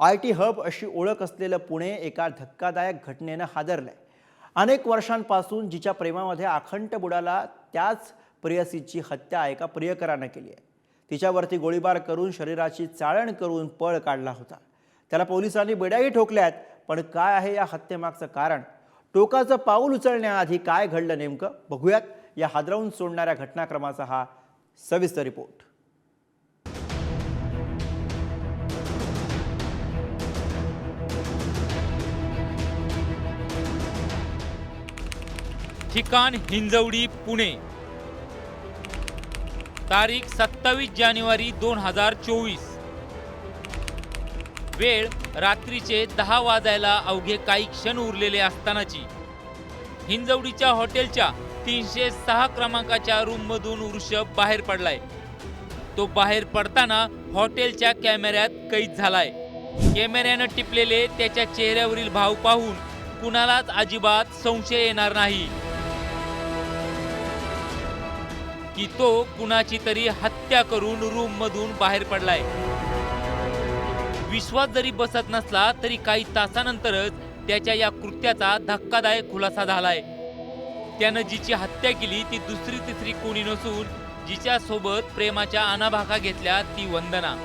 I T hub अशी ओळख असलेलं पुणे एका धक्कादायक घटनेनं हादरलं आहे अनेक वर्षांपासून जिच्या प्रेमामध्ये आखंड बुडाला त्याच प्रेयसीची हत्या एका प्रियकरानं केली आहे. तिच्यावरती गोळीबार करून शरीराची चाळण करून पळ काढला होता. त्याला पोलिसांनी बेड्याही ठोकल्यात पण काय आहे या हत्येमागचं कारण? टोकाचं पाऊल उचलण्याआधी काय घडलं नेमकं? बघूयात. या हादरवून सोडणाऱ्या घटनाक्रमाचा हा सविस्तर रिपोर्ट. ठिकाण हिंजवडी पुणे. तारीख सत्तावीस जानेवारी दोन हजार चोवीस. वेळ रात्रीचे दहा वाजायला अवघे काही क्षण उरलेले असतानाची. हिंजवडीच्या हॉटेलच्या तीनशे सहा क्रमांकाच्या रूममधून वृषभ बाहेर पडलाय. तो बाहेर पडताना हॉटेलच्या कॅमेऱ्यात कैद झालाय. कॅमेऱ्यानं टिपलेले त्याच्या चेहऱ्यावरील भाव पाहून कुणालाच अजिबात संशय येणार नाही. की तो कुणाची तरी हत्या करून रूम मधून बाहेर पडलाय. विश्वास जरी बसत नसला तरी काही तासानंतरच त्याच्या या कृत्याचा धक्कादायक खुलासा झालाय. त्यानं जिची हत्या केली ती दुसरी तिसरी कोणी नसून जिच्या सोबत प्रेमाच्या अनाभाका घेतल्या ती वंदना.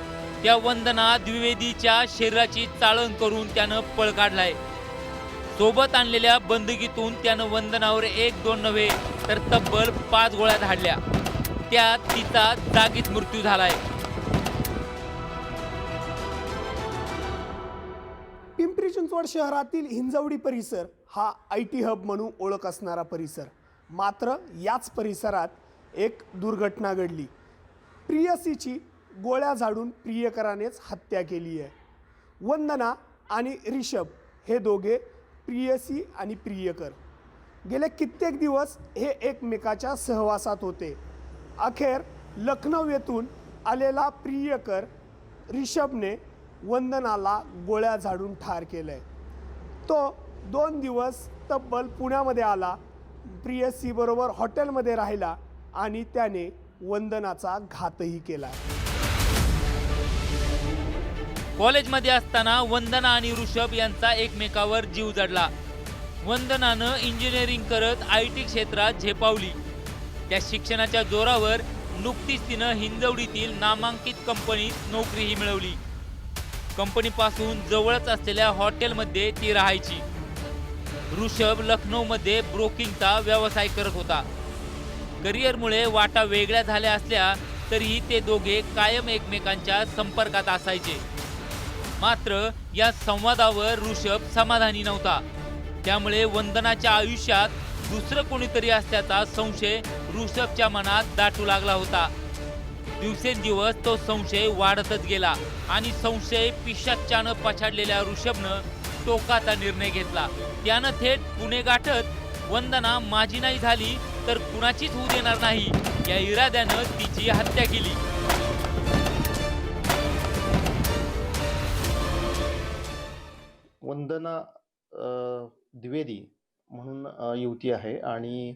त्या वंदना द्विवेदीच्या शरीराची चाळण करून त्यानं पळ काढलाय. सोबत आणलेल्या बंदुकीतून त्यानं वंदनावर एक दोन नव्हे तर तब्बल पाच गोळ्या धाडल्या. त्यात तिचा जागीच मृत्यू झालाय. पिंपरी चिंचवड शहरातील हिंजवडी परिसर हा आय टी हब म्हणून ओळख असणारा परिसर. मात्र याच परिसरात एक दुर्घटना घडली. प्रियसीची गोळ्या झाडून प्रियकरानेच हत्या केली आहे. वंदना आणि रिषभ हे दोघे प्रियसी आणि प्रियकर. गेले कित्येक दिवस हे एकमेकाच्या सहवासात होते. अखेर लखनौ येथून आलेला प्रियकर रिषभने वंदनाला गोळ्या झाडून ठार केलं आहे तो दोन दिवस तब्बल पुण्यामध्ये आला प्रियसीबरोबर हॉटेलमध्ये राहिला आणि त्याने वंदनाचा घातही केला. कॉलेजमध्ये असताना वंदना आणि ऋषभ यांचा एकमेकावर जीव जडला. वंदनानं इंजिनिअरिंग करत आय टी क्षेत्रात झेपावली. त्या शिक्षणाच्या जोरावर नुकतीच तिनं हिंजवडीतील नामांकित कंपनीत नोकरीही मिळवली. कंपनीपासून जवळच असलेल्या हॉटेलमध्ये ती राहायची. ऋषभ लखनौमध्ये ब्रोकिंगचा व्यवसाय करत होता. करिअरमुळे वाटा वेगळ्या झाल्या असल्या तरीही ते दोघे कायम एकमेकांच्या संपर्कात असायचे. मात्र या संवादावर ऋषभ समाधानी नव्हता. त्यामुळे वंदनाच्या आयुष्यात दुसरं कोणीतरी असल्याचा संशय ऋषभच्या मनात दाटू लागला होता. दिवसेंदिवस तो संशय वाढतच गेला आणि संशय पिशाच्यानं पछाडलेल्या ऋषभनं टोकाचा निर्णय घेतला. त्यानं थेट पुणे गाठत वंदना माझी नाही झाली तर कुणाचीच होऊ देणार नाही. या इराद्यानं तिची हत्या केली. वंदना द्विवेदी म्हणून युवती आहे आणि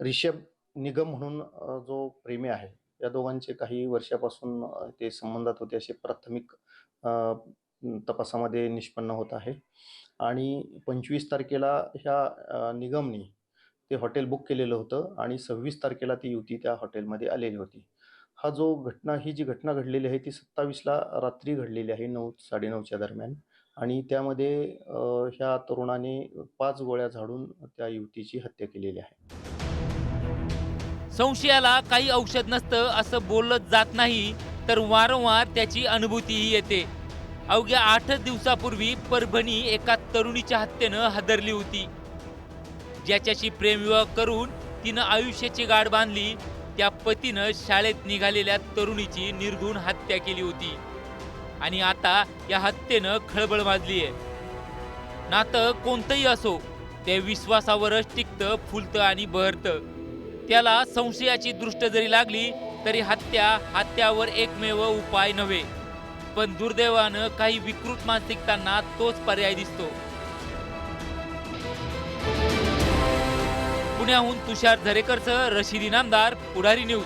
रिषभ निगम म्हणून जो प्रेमी आहे या दोघांचे काही वर्षापासून ते संबंधात होते असे प्राथमिक तपासामध्ये निष्पन्न होत आहे. आणि पंचवीस तारखेला ह्या निगमनी ते हॉटेल बुक केलेलं होतं आणि सव्वीस तारखेला ती युवती त्या हॉटेलमध्ये आलेली होती. हा जो घटना ही जी घटना घडलेली आहे ती सत्तावीसला रात्री घडलेली आहे नऊ साडेनऊच्या दरम्यान. आणि त्यामध्ये ह्या तरुणाने पाच गोळ्या झाडून त्या युवतीची हत्या केलेली आहे. संशयाला काही औषध नसतं असं बोललं जात नाही तर वारंवार त्याची अनुभूतीही येते. अवघ्या आठच दिवसापूर्वी परभणी एका तरुणीच्या हत्येनं हादरली होती. ज्याच्याशी प्रेमविवाह करून तिनं आयुष्याची गाठ बांधली त्या पतीनं शाळेत निघालेल्या तरुणीची निर्घुण हत्या केली होती. आणि आता या हत्येनं खळबळ माजली आहे नातं कोणतंही असो ते विश्वासावरच टिकतं फुलतं आणि बहरतं. त्याला संशयाची दृष्ट जरी लागली तरी हत्या हत्यावर एकमेव उपाय नव्हे. पण दुर्दैवानं काही विकृत मानसिकतांना तोच पर्याय दिसतो. पुण्याहून तुषार झरेकरसह रशिदी नामदार पुढारी न्यूज.